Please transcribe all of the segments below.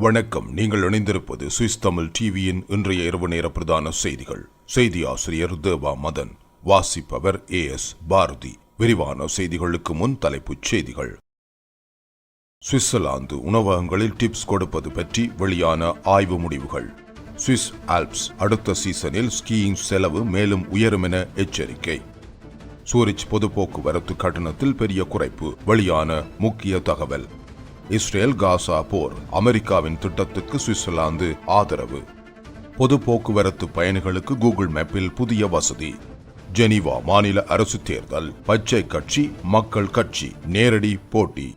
வணக்கம். நீங்கள் இணைந்திருப்பது சுவிஸ் தமிழ் டிவியின் இன்றைய இரவு நேர பிரதான செய்திகள். செய்தி ஆசிரியர் தேவா மதன் வாசிப்பவர் ஏ எஸ் பாரதி. விரிவான செய்திகளுக்கு முன் தலைப்புச் செய்திகள். சுவிட்சர்லாந்து உணவகங்களில் டிப்ஸ் கொடுப்பது பற்றி வெளியான ஆய்வு முடிவுகள். சுவிஸ் ஆல்ப்ஸ் அடுத்த சீசனில் ஸ்கீயிங் செலவு மேலும் உயரும் என எச்சரிக்கை. சூரிச் பொது போக்குவரத்து கட்டணத்தில் பெரிய குறைப்பு வெளியான முக்கிய தகவல். இஸ்ரேல் காசா போர் அமெரிக்காவின் திட்டத்துக்கு சுவிட்சர்லாந்து ஆதரவு. பொது போக்குவரத்து பயணிகளுக்கு கூகுள் மேப்பில் புதிய வசதி. ஜெனீவா மாநில அரசு தேர்தல் பச்சை கட்சி மக்கள் கட்சி நேரடி போட்டி.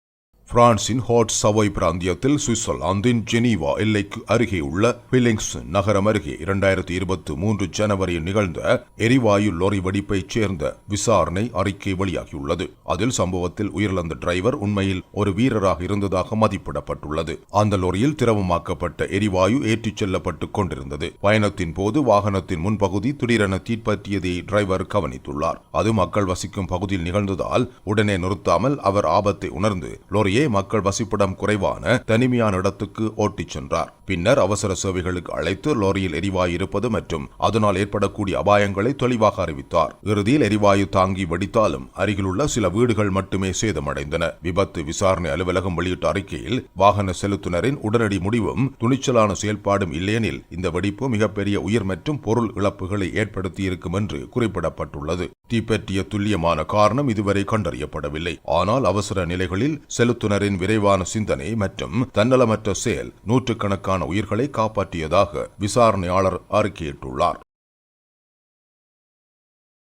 பிரான்சின் ஹாட் சவை பிராந்தியத்தில் சுவிட்சர்லாந்தின் ஜெனீவா எல்லைக்கு அருகே உள்ள பிலிங்ஸ் நகரம் அருகே இரண்டாயிரத்தி இருபத்தி மூன்று ஜனவரியில் நிகழ்ந்த எரிவாயு லோரி வெடிப்பைச் சேர்ந்த விசாரணை அறிக்கை வெளியாகியுள்ளது. அதில் சம்பவத்தில் உயிரிழந்த டிரைவர் உண்மையில் ஒரு வீரராக இருந்ததாக மதிப்பிடப்பட்டுள்ளது. அந்த லோரியில் திரவமாக்கப்பட்ட எரிவாயு ஏற்றிச் செல்லப்பட்டுக் கொண்டிருந்தது. பயணத்தின் போது வாகனத்தின் முன்பகுதி திடீரென தீப்பற்றியதை டிரைவர் கவனித்துள்ளார். அது மக்கள் வசிக்கும் பகுதியில் நிகழ்ந்ததால் உடனே நிறுத்தாமல் அவர் ஆபத்தை உணர்ந்து லோரியை வழியே மக்கள் வசிப்பிடம் குறைவான தனிமையான இடத்துக்கு ஓட்டிச் சென்றார். பின்னர் அவசர சேவைகளுக்கு அழைத்து லோரியில் எரிவாயு இருப்பது மற்றும் அதனால் ஏற்படக்கூடிய அபாயங்களை தெளிவாக அறிவித்தார். இறுதியில் எரிவாயு தாங்கி வெடித்தாலும் அருகிலுள்ள சில வீடுகள் மட்டுமே சேதமடைந்தன. விபத்து விசாரணை அலுவலகம் வெளியிட்ட அறிக்கையில் வாகன செலுத்துனரின் உடனடி முடிவும் துணிச்சலான செயல்பாடும் இல்லையெனில் இந்த வெடிப்பு மிகப்பெரிய உயிர் மற்றும் பொருள் இழப்புகளை ஏற்படுத்தியிருக்கும் என்று குறிப்பிடப்பட்டுள்ளது. தீப்பற்றிய துல்லியமான காரணம் இதுவரை கண்டறியப்படவில்லை. ஆனால் அவசர நிலைகளில் செலுத்துனரின் விரைவான சிந்தனை மற்றும் தன்னலமற்ற செயல் நூற்றுக்கணக்கான உயிர்களை காப்பாற்றியதாக விசாரணையாளர் அறிக்கையிட்டுள்ளார்.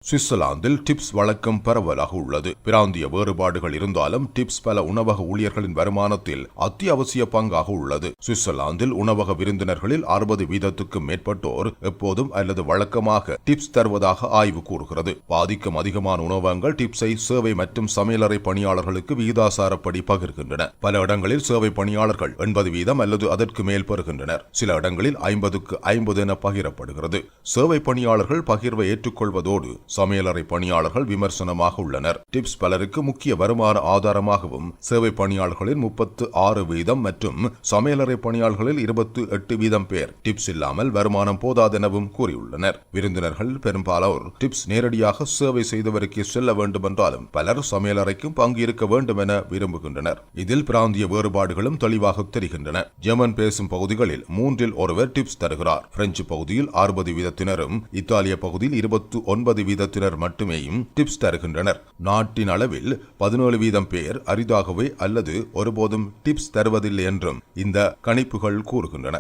சுவிட்சர்லாந்தில் டிப்ஸ் வழக்கம் பரவலாக உள்ளது. பிராந்திய வேறுபாடுகள் இருந்தாலும் டிப்ஸ் பல உணவக ஊழியர்களின் வருமானத்தில் அத்தியாவசிய பங்காக உள்ளது. சுவிட்சர்லாந்தில் உணவக விருந்தினர்களில் அறுபது வீதத்துக்கும் மேற்பட்டோர் எப்போதும் அல்லது வழக்கமாக டிப்ஸ் தருவதாக ஆய்வு கூறுகிறது. பாதிக்கும் அதிகமான உணவகங்கள் டிப்ஸை சேவை மற்றும் சமையலறை பணியாளர்களுக்கு விகிதாசாரப்படி பகிர்கின்றன. பல இடங்களில் சேவை பணியாளர்கள் எண்பது வீதம் அல்லது அதற்கு மேல் பெறுகின்றனர். சில இடங்களில் ஐம்பதுக்கு ஐம்பது என பகிரப்படுகிறது. சேவை பணியாளர்கள் பகிர்வை ஏற்றுக்கொள்வதோடு சமையலறை பணியாளர்கள் விமர்சனமாக உள்ளனர். டிப்ஸ் பலருக்கு முக்கிய வருமான ஆதாரமாகவும் சேவை பணியாளர்களின் முப்பத்து ஆறு வீதம் மற்றும் சமையலறை பணியாளர்களில் இருபத்து எட்டு வீதம் பேர் டிப்ஸ் இல்லாமல் வருமானம் போதாதெனவும் கூறியுள்ளனர். விருந்தினர்கள் பெரும்பாலோர் டிப்ஸ் நேரடியாக சேவை செய்தவருக்கு செல்ல வேண்டும் என்றாலும் பலர் சமையலறைக்கும் பங்கு இருக்க வேண்டும் என விரும்புகின்றனர். இதில் பிராந்திய வேறுபாடுகளும் தெளிவாக தெரிகின்றன. ஜெர்மன் பேசும் பகுதிகளில் மூன்றில் ஒருவர் டிப்ஸ் தருகிறார். பிரெஞ்சு பகுதியில் அறுபது வீதத்தினரும் இத்தாலிய பகுதியில் இருபத்தி ஒன்பது வீத வீதத்தினர் மட்டுமேயும் டிப்ஸ் தருகின்றனர். நாட்டின் அளவில் பதினேழு வீதம் பேர் அரிதாகவே அல்லது ஒருபோதும் டிப்ஸ் தருவதில்லை என்றும் இந்த கணிப்புகள் கூறுகின்றன.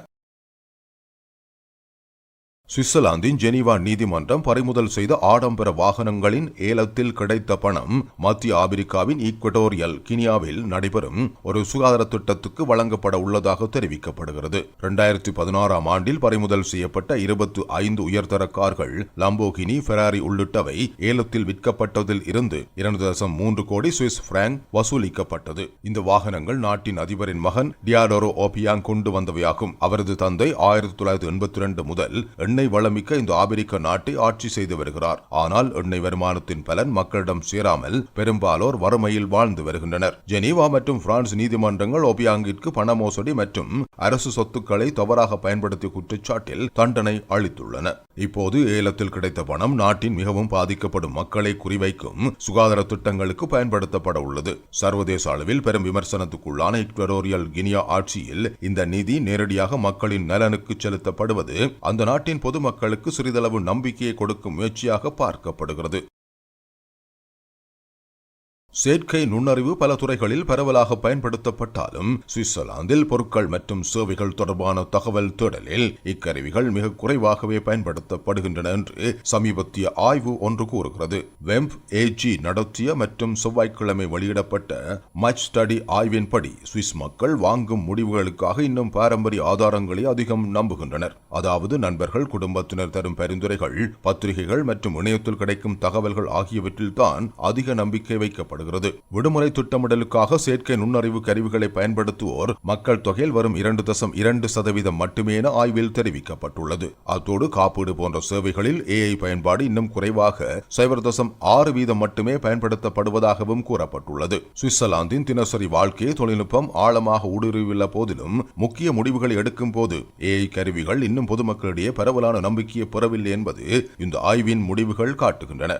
சுவிட்சர்லாந்தின் ஜெனீவா நீதிமன்றம் பறிமுதல் செய்த ஆடம்பர வாகனங்களின் ஏலத்தில் கிடைத்த பணம் மத்திய ஆப்பிரிக்காவின் ஈக்வடோரியல் கினியாவில் நடைபெறும் ஒரு சுகாதார திட்டத்துக்கு வழங்கப்பட உள்ளதாக தெரிவிக்கப்படுகிறது. இரண்டாயிரத்தி பதினாறாம் ஆண்டில் பறிமுதல் செய்யப்பட்ட இருபத்தி ஐந்து உயர்தர கார்கள் லம்போகினி ஃபெராரி உள்ளிட்டவை ஏலத்தில் விற்கப்பட்டதில் இருந்து இரண்டு தசம் மூன்று கோடி சுவிஸ் பிராங்க் வசூலிக்கப்பட்டது. இந்த வாகனங்கள் நாட்டின் அதிபரின் மகன் டியாடோரோ ஓபியாங் கொண்டு வந்தவையாகும். அவரது தந்தை ஆயிரத்தி தொள்ளாயிரத்தி எண்பத்தி இரண்டு முதல் எண்ணெய் எண்ணெய் வளமிக்க இந்த ஆபிரிக்க நாட்டை ஆட்சி செய்து வருகிறார். ஆனால் எண்ணெய் வருமானத்தின் பலன் மக்களிடம் சேராமல் பெரும்பாலோர் வறுமையில் வாழ்ந்து வருகின்றனர். ஜெனீவா மற்றும் பிரான்ஸ் நீதிமன்றங்கள் ஒபியாங்கிற்கு பண மோசடி மற்றும் அரசு சொத்துக்களை தவறாக பயன்படுத்திய குற்றச்சாட்டில் தண்டனை அளித்துள்ளன. இப்போது ஏலத்தில் கிடைத்த பணம் நாட்டின் மிகவும் பாதிக்கப்படும் மக்களை குறிவைக்கும் சுகாதார திட்டங்களுக்கு பயன்படுத்தப்பட உள்ளது. சர்வதேச அளவில் பெரும் விமர்சனத்துக்குள்ளான இக்வடோரியல் கினியா ஆட்சியில் இந்த நிதி நேரடியாக மக்களின் நலனுக்கு செலுத்தப்படுவது அந்த நாட்டின் பொதுமக்களுக்கு சிறிதளவு நம்பிக்கையை கொடுக்கும் முயற்சியாக பார்க்கப்படுகிறது. செயற்கை நுண்ணறிவு பல துறைகளில் பரவலாக பயன்படுத்தப்பட்டாலும் சுவிட்சர்லாந்தில் பொருட்கள் மற்றும் சேவைகள் தொடர்பான தகவல் தேடலில் இக்கருவிகள் மிக குறைவாகவே பயன்படுத்தப்படுகின்றன என்று சமீபத்திய ஆய்வு ஒன்று கூறுகிறது. வெம்ப் ஏஜி நடத்திய மற்றும் செவ்வாய்க்கிழமை வெளியிடப்பட்ட மச் ஸ்டடி ஆய்வின்படி சுவிஸ் மக்கள் வாங்கும் முடிவுகளுக்காக இன்னும் பாரம்பரிய ஆதாரங்களை அதிகம் நம்புகின்றனர். அதாவது நண்பர்கள் குடும்பத்தினர் தரும் பரிந்துரைகள் பத்திரிகைகள் மற்றும் இணையத்தில் கிடைக்கும் தகவல்கள் ஆகியவற்றில்தான் அதிக நம்பிக்கை வைக்கப்படும். காணப்படுகிறது விடுமுறை திட்டமிடலுக்காக செயற்கை நுண்ணறிவு கருவிகளை பயன்படுத்துவோர் மக்கள் தொகையில் வரும் இரண்டு தசம் இரண்டு சதவீதம் மட்டுமே என ஆய்வில் தெரிவிக்கப்பட்டுள்ளது. அத்தோடு காப்பீடு போன்ற சேவைகளில் ஏஐ பயன்பாடு இன்னும் குறைவாக சைபர் தசம் ஆறு வீதம் மட்டுமே பயன்படுத்தப்படுவதாகவும் கூறப்பட்டுள்ளது. சுவிட்சர்லாந்தின் தினசரி வாழ்க்கையை தொழில்நுட்பம் ஆழமாக ஊடுருவியுள்ள போதிலும் முக்கிய முடிவுகளை எடுக்கும் போது ஏஐ கருவிகள் இன்னும் பொதுமக்களிடையே பரவலான நம்பிக்கையை பெறவில்லை என்பது இந்த ஆய்வின் முடிவுகள் காட்டுகின்றன.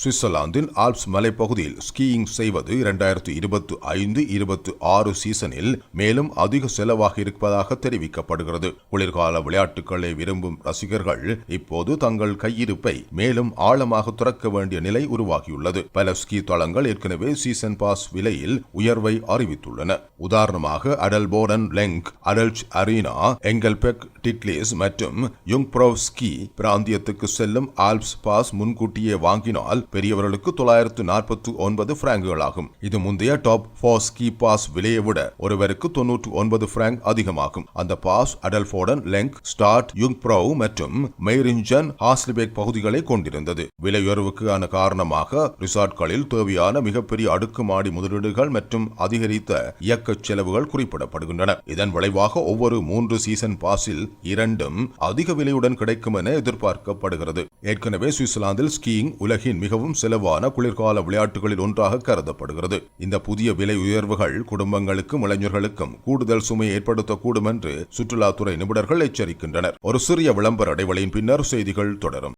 சுவிட்சர்லாந்தின் ஆல்ப்ஸ் மலைப்பகுதியில் ஸ்கீயிங் செய்வது இரண்டாயிரத்து இருபத்தி ஐந்து இருபத்தி ஆறு சீசனில் மேலும் அதிக செலவாக இருப்பதாக தெரிவிக்கப்படுகிறது. குளிர்கால விளையாட்டுகளை விரும்பும் ரசிகர்கள் இப்போது தங்கள் கையிருப்பை மேலும் ஆழமாக துறக்க வேண்டிய நிலை உருவாகியுள்ளது. பல ஸ்கீ தளங்கள் ஏற்கனவே சீசன் பாஸ் விலையில் உயர்வை அறிவித்துள்ளன. உதாரணமாக அடல்போர்டன் லெங்க் அடல்ச் அரீனா எங்கல்பெக் டிட்லிஸ் மற்றும் யுங்ப்ரோவ் ஸ்கீ பிராந்தியத்துக்கு செல்லும் ஆல்ப்ஸ் பாஸ் முன்கூட்டியே வாங்கினால் பெரியவர்களுக்கு தொள்ளாயிரத்து நாற்பத்தி ஒன்பது பிராங்குகளாகும். இது முந்தைய டாப் ஃபோர் ஸ்கீ பாஸ் விலையை விட ஒருவருக்கு தொன்னூற்று ஒன்பது பிராங்க் அதிகமாகும். அந்த பாஸ் அடல்போர்டன் லெங்க் ஸ்டார்ட் யுங் மற்றும் மெய்ரிஞ்சன் ஹாஸ்லிபேக் பகுதிகளை கொண்டிருந்தது. விலை உயர்வுக்கான காரணமாக ரிசார்ட்களில் தேவையான மிகப்பெரிய அடுக்குமாடி முதலீடுகள் மற்றும் அதிகரித்த இயக்க செலவுகள் குறிப்பிடப்படுகின்றன. இதன் விளைவாக ஒவ்வொரு மூன்று சீசன் பாஸில் இரண்டும் அதிக விலையுடன் கிடைக்கும் என எதிர்பார்க்கப்படுகிறது. ஏற்கனவே சுவிட்சர்லாந்தில் ஸ்கீயிங் உலகின் மிகவும் செலவான குளிர்கால விளையாட்டுகளில் ஒன்றாக கருதப்படுகிறது. இந்த புதிய விலை உயர்வுகள் குடும்பங்களுக்கும் இளைஞர்களுக்கும் கூடுதல் சுமையை ஏற்படுத்தக்கூடும் என்று சுற்றுலாத்துறை நிபுணர்கள் எச்சரிக்கின்றனர். ஒரு சிறிய விளம்பர இடைவெளியின் பின்னர் செய்திகள் தொடரும்.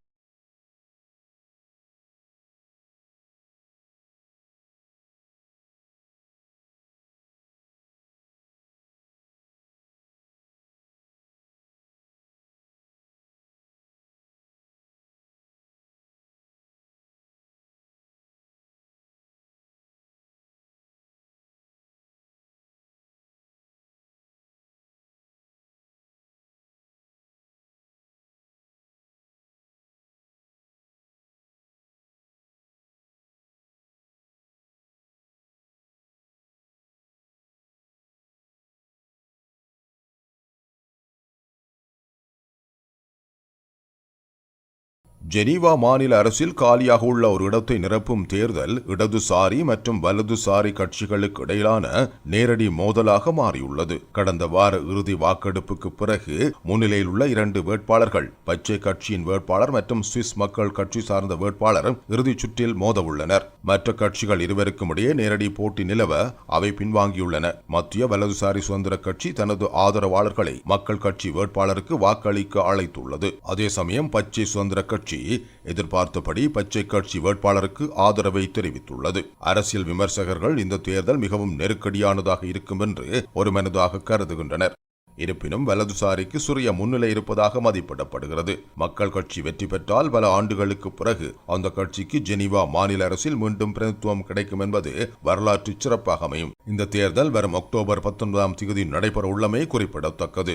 ஜெனீவா மாநில அரசில் காலியாக உள்ள ஒரு இடத்தை நிரப்பும் தேர்தல் இடதுசாரி மற்றும் வலதுசாரி கட்சிகளுக்கு இடையிலான நேரடி மோதலாக மாறியுள்ளது. கடந்த வார இறுதி வாக்கெடுப்புக்கு பிறகு முன்னிலையில் உள்ள இரண்டு வேட்பாளர்கள் பச்சை கட்சியின் வேட்பாளர் மற்றும் சுவிஸ் மக்கள் கட்சி சார்ந்த வேட்பாளர் இறுதிச் சுற்றில் மோத உள்ளனர் மற்ற கட்சிகள் இருவருக்கும் இடையே நேரடி போட்டி நிலவ அவை பின்வாங்கியுள்ளன. மத்திய வலதுசாரி சுதந்திர கட்சி தனது ஆதரவாளர்களை மக்கள் கட்சி வேட்பாளருக்கு வாக்களிக்க அழைத்துள்ளது. அதே சமயம் பச்சை சுதந்திர கட்சி கட்சி எதிர்பார்த்தபடி பச்சை கட்சி வேட்பாளருக்கு ஆதரவை தெரிவித்துள்ளது. அரசியல் விமர்சகர்கள் இந்த தேர்தல் மிகவும் நெருக்கடியானதாக இருக்கும் என்று ஒருமனதாக கருதுகின்றனர். இருப்பினும் வலதுசாரிக்கு சுரிய முன்னிலை இருப்பதாக மதிப்பிடப்படுகிறது. மக்கள் கட்சி வெற்றி பெற்றால் பல ஆண்டுகளுக்கு பிறகு அந்த கட்சிக்கு ஜெனீவா மாநில அரசில் மீண்டும் பிரதித்துவம் கிடைக்கும் என்பது வரலாற்று சிறப்பாக அமையும். இந்த தேர்தல் வரும் அக்டோபர் பத்தொன்பதாம் தேதி நடைபெற உள்ளமை குறிப்பிடத்தக்கது.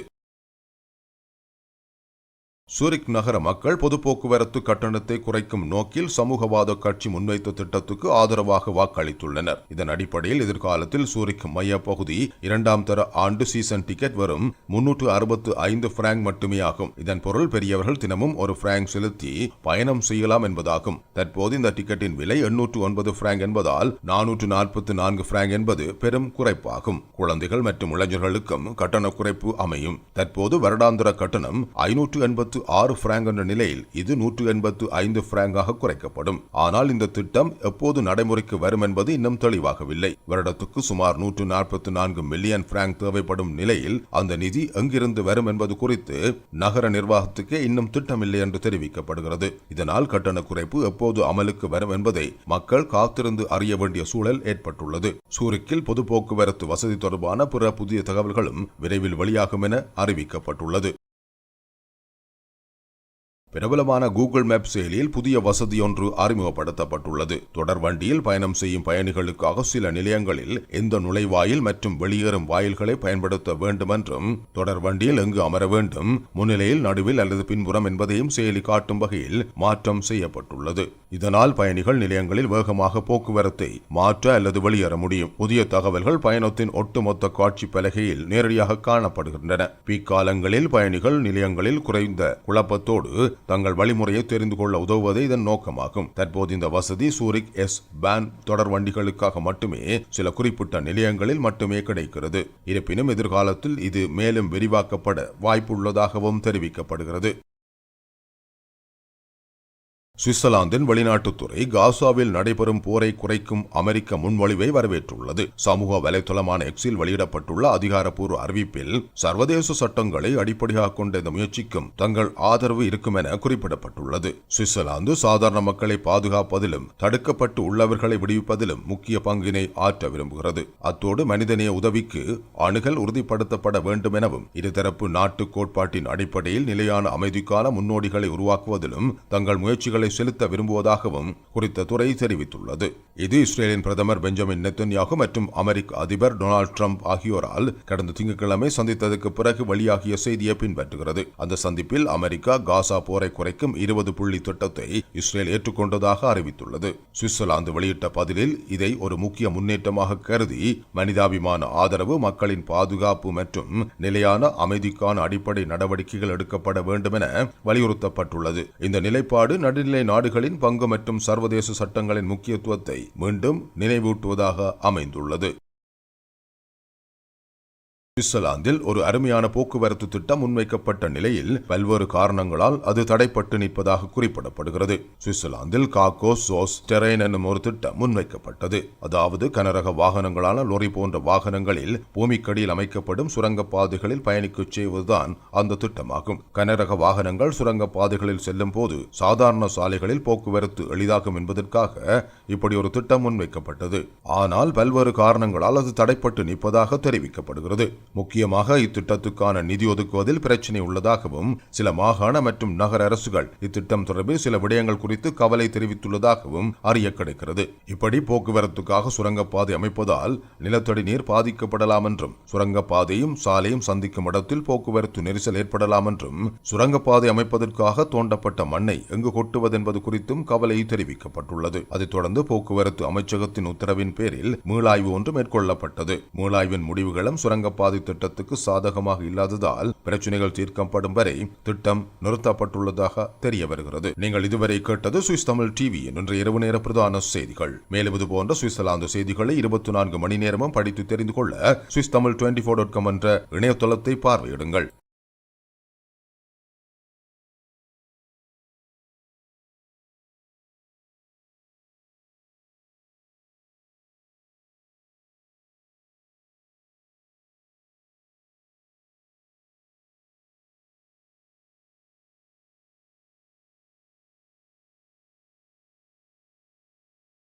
சூரிக் நகர மக்கள் பொது போக்குவரத்து கட்டணத்தை குறைக்கும் நோக்கில் சமூகவாத கட்சி முன்வைத்த திட்டத்துக்கு ஆதரவாக வாக்களித்துள்ளனர். இதன் அடிப்படையில் எதிர்காலத்தில் சூரிக் மைய பகுதி இரண்டாம் தர ஆண்டு சீசன் டிக்கெட் வரும் முன்னூற்று அறுபத்து ஐந்து பிராங்க் மட்டுமே ஆகும். இதன் பொருள் பெரியவர்கள் தினமும் ஒரு பிராங்க் செலுத்தி பயணம் செய்யலாம் என்பதாகும். தற்போது இந்த டிக்கெட்டின் விலை எண்ணூற்று ஒன்பது பிராங்க் என்பதால் நானூற்று நாற்பத்தி நான்கு பிராங்க் என்பது பெரும் குறைப்பாகும். குழந்தைகள் மற்றும் இளைஞர்களுக்கும் கட்டண குறைப்பு அமையும். தற்போது வருடாந்திர கட்டணம் ஐநூற்று எண்பத்து ஆறு பிராங்க் என்ற நிலையில் இது நூற்று எண்பத்து ஐந்து பிராங்காக குறைக்கப்படும். ஆனால் இந்த திட்டம் எப்போது நடைமுறைக்கு வரும் என்பது இன்னும் தெளிவாகவில்லை. வருடத்துக்கு சுமார் நூற்று நாற்பத்தி நான்கு மில்லியன் பிராங்க் தேவைப்படும் நிலையில் அந்த நிதி எங்கிருந்து வரும் என்பது குறித்து நகர நிர்வாகத்துக்கே இன்னும் திட்டமில்லை என்று தெரிவிக்கப்படுகிறது. இதனால் கட்டண குறைப்பு எப்போது அமலுக்கு வரும் என்பதை மக்கள் காத்திருந்து அறிய வேண்டிய சூழல் ஏற்பட்டுள்ளது. சூரிக்கில் பொது போக்குவரத்து வசதி தொடர்பான பிற புதிய தகவல்களும் விரைவில் வெளியாகும் என அறிவிக்கப்பட்டுள்ளது. பிரபலமான கூகுள் மேப் செயலியில் புதிய வசதியொன்று அறிமுகப்படுத்தப்பட்டுள்ளது. தொடர் வண்டியில் பயணம் செய்யும் பயணிகளுக்காக சில நிலையங்களில் எந்த நுழைவாயில் மற்றும் வெளியேறும் வாயில்களை பயன்படுத்த வேண்டும் என்றும் தொடர் வண்டியில் எங்கு அமர வேண்டும் முன்னிலையில் நடுவில் அல்லது பின்புறம் என்பதையும் செயலி காட்டும் வகையில் மாற்றம் செய்யப்பட்டுள்ளது. இதனால் பயணிகள் நிலையங்களில் வேகமாக போக்குவரத்தை மாற்ற அல்லது வெளியேற முடியும். புதிய தகவல்கள் பயணத்தின் ஒட்டுமொத்த காட்சி பலகையில் நேரடியாக காணப்படுகின்றன. பிக்காலங்களில் பயணிகள் நிலையங்களில் குறைந்த குழப்பத்தோடு தங்கள் வழிமுறையை தெரிந்து கொள்ள உதவுவதே இதன் நோக்கமாகும். தற்போது இந்த வசதி சூரிக் எஸ் பேன் தொடர் வண்டிகளுக்காக மட்டுமே சில குறிப்பிட்ட நிலையங்களில் மட்டுமே கிடைக்கிறது. இருப்பினும் எதிர்காலத்தில் இது மேலும் விரிவாக்கப்பட வாய்ப்புள்ளதாகவும் தெரிவிக்கப்படுகிறது. சுவிட்சர்லாந்தின் வெளிநாட்டுத்துறை காசாவில் நடைபெறும் போரை குறைக்கும் அமெரிக்க முன்மொழிவை வரவேற்றுள்ளது. சமூக வலைதளமான எக்ஸில் வெளியிடப்பட்டுள்ள அதிகாரப்பூர்வ அறிவிப்பில் சர்வதேச சட்டங்களை அடிப்படையாக கொண்ட இந்த முயற்சிக்கும் தங்கள் ஆதரவு இருக்கும் என குறிப்பிடப்பட்டுள்ளது. சுவிட்சர்லாந்து சாதாரண மக்களை பாதுகாப்பதிலும் தடுக்கப்பட்டு உள்ளவர்களை விடுவிப்பதிலும் முக்கிய பங்கினை ஆற்ற விரும்புகிறது. அத்தோடு மனிதநேய உதவிக்கு அணுகல் உறுதிப்படுத்தப்பட வேண்டும் எனவும் இருதரப்பு நாட்டு கோட்பாட்டின் அடிப்படையில் நிலையான அமைதிக்கான முன்னோடிகளை உருவாக்குவதிலும் தங்கள் முயற்சிகளை செலுத்த விரும்புவதாகவும் குறித்த துறை தெரிவித்துள்ளது. இது இஸ்ரேலின் பிரதமர் பெஞ்சமின் நெத்தன்யாகு மற்றும் அமெரிக்க அதிபர் டொனால்டு ட்ரம்ப் ஆகியோரால் கடந்த திங்கட்கிழமை சந்தித்ததற்கு பிறகு வெளியாகிய செய்தியை பின்பற்றுகிறது. அந்த சந்திப்பில் அமெரிக்கா காசா போரை குறைக்கும் இருபது புள்ளி திட்டத்தை இஸ்ரேல் ஏற்றுக்கொண்டதாக அறிவித்துள்ளது. சுவிட்சர்லாந்து வெளியிட்ட பதிலில் இதை ஒரு முக்கிய முன்னேற்றமாக கருதி மனிதாபிமான ஆதரவு மக்களின் பாதுகாப்பு மற்றும் நிலையான அமைதிக்கான அடிப்படை நடவடிக்கைகள் எடுக்கப்பட வேண்டும் என வலியுறுத்தப்பட்டுள்ளது. இந்த நிலைப்பாடு நடுநிலை நாடுகளின் பங்கு மற்றும் சர்வதேச சட்டங்களின் முக்கியத்துவத்தை மீண்டும் நினைவூட்டுவதாக அமைந்துள்ளது. சுவிட்சர்லாந்தில் ஒரு அருமையான போக்குவரத்து திட்டம் முன்வைக்கப்பட்ட நிலையில் பல்வேறு காரணங்களால் அது தடைப்பட்டு நிற்பதாக குறிப்பிடப்படுகிறது. சுவிட்சர்லாந்தில் காக்கோ சோஸ் டெரைன் என்னும் ஒரு திட்டம் முன்வைக்கப்பட்டது. அதாவது கனரக வாகனங்களான லொரி போன்ற வாகனங்களில் பூமிக்கடியில் அமைக்கப்படும் சுரங்கப்பாதைகளில் பயணிக்கச் செய்வதுதான் அந்த திட்டமாகும். கனரக வாகனங்கள் சுரங்கப்பாதைகளில் செல்லும் போது சாதாரண சாலைகளில் போக்குவரத்து எளிதாகும் என்பதற்காக இப்படி ஒரு திட்டம் முன்வைக்கப்பட்டது. ஆனால் பல்வேறு காரணங்களால் அது தடைப்பட்டு நிற்பதாக தெரிவிக்கப்படுகிறது. முக்கியமாக இத்திட்டத்துக்கான நிதி ஒதுக்குவதில் பிரச்சினை உள்ளதாகவும் சில மாகாண மற்றும் நகர அரசுகள் இத்திட்டம் தொடர்பில் சில விடயங்கள் குறித்து கவலை தெரிவித்துள்ளதாகவும் அறிய கிடைக்கிறது இப்படி போக்குவரத்துக்காக சுரங்கப்பாதை அமைப்பதால் நிலத்தடி நீர் பாதிக்கப்படலாம் என்றும் சுரங்கப்பாதையும் சாலையும் சந்திக்கும் இடத்தில் போக்குவரத்து நெரிசல் ஏற்படலாம் என்றும் சுரங்கப்பாதை அமைப்பதற்காக தோண்டப்பட்ட மண்ணை எங்கு கொட்டுவது என்பது குறித்தும் கவலை தெரிவிக்கப்பட்டுள்ளது. அதைத் தொடர்ந்து போக்குவரத்து அமைச்சகத்தின் உத்தரவின் பேரில் மீளாய்வு ஒன்று மேற்கொள்ளப்பட்டது. மீளாய்வின் முடிவுகளும் சுரங்கப்பாதை திட்டத்துக்கு சாதகமாக இல்லாததால் பிரச்சனைகள் தீர்க்கப்படும் வரை திட்டம் நிறுத்தப்பட்டுள்ளதாக தெரிய வருகிறது. நீங்கள் இதுவரை கேட்டது சுவிஸ் தமிழ் டிவி இன்று இரவு நேர பிரதான செய்திகள். மேலும் இது போன்ற சுவிட்சர்லாந்து செய்திகளை இருபத்தி நான்கு மணி நேரமும் படித்து தெரிந்து கொள்ள Swiss Tamil twenty four dot com என்ற இணையதளத்தை பார்வையிடுங்கள்.